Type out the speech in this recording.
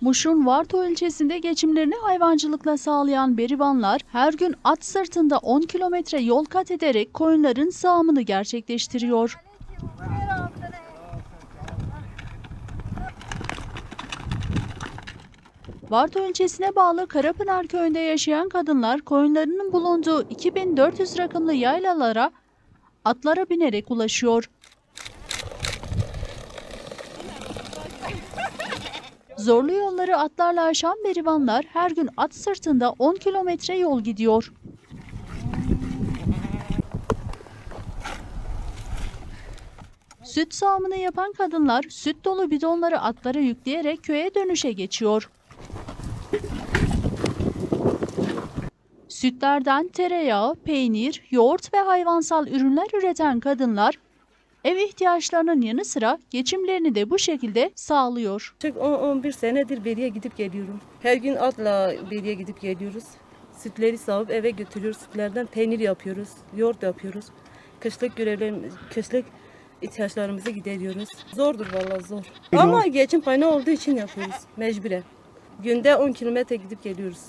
Muş'un Varto ilçesinde geçimlerini hayvancılıkla sağlayan Berivanlar her gün at sırtında 10 kilometre yol kat ederek koyunların sağımını gerçekleştiriyor. Varto ilçesine bağlı Karapınar köyünde yaşayan kadınlar koyunlarının bulunduğu 2400 rakımlı yaylalara atlara binerek ulaşıyor. Zorlu yolları atlarla aşan berivanlar her gün at sırtında 10 kilometre yol gidiyor. Süt sağımını yapan kadınlar süt dolu bidonları atlara yükleyerek köye dönüşe geçiyor. Sütlerden tereyağı, peynir, yoğurt ve hayvansal ürünler üreten kadınlar ev ihtiyaçlarının yanı sıra geçimlerini de bu şekilde sağlıyor. Yaklaşık 10-11 senedir Beri'ye gidip geliyorum. Her gün atla Beri'ye gidip geliyoruz. Sütleri sağıp eve götürüyoruz. Sütlerden peynir yapıyoruz, yoğurt yapıyoruz. Kışlık görevlerimiz, kışlık ihtiyaçlarımızı gideriyoruz. Zordur vallahi zor. Ama geçim payı olduğu için yapıyoruz mecburen. Günde 10 kilometre gidip geliyoruz.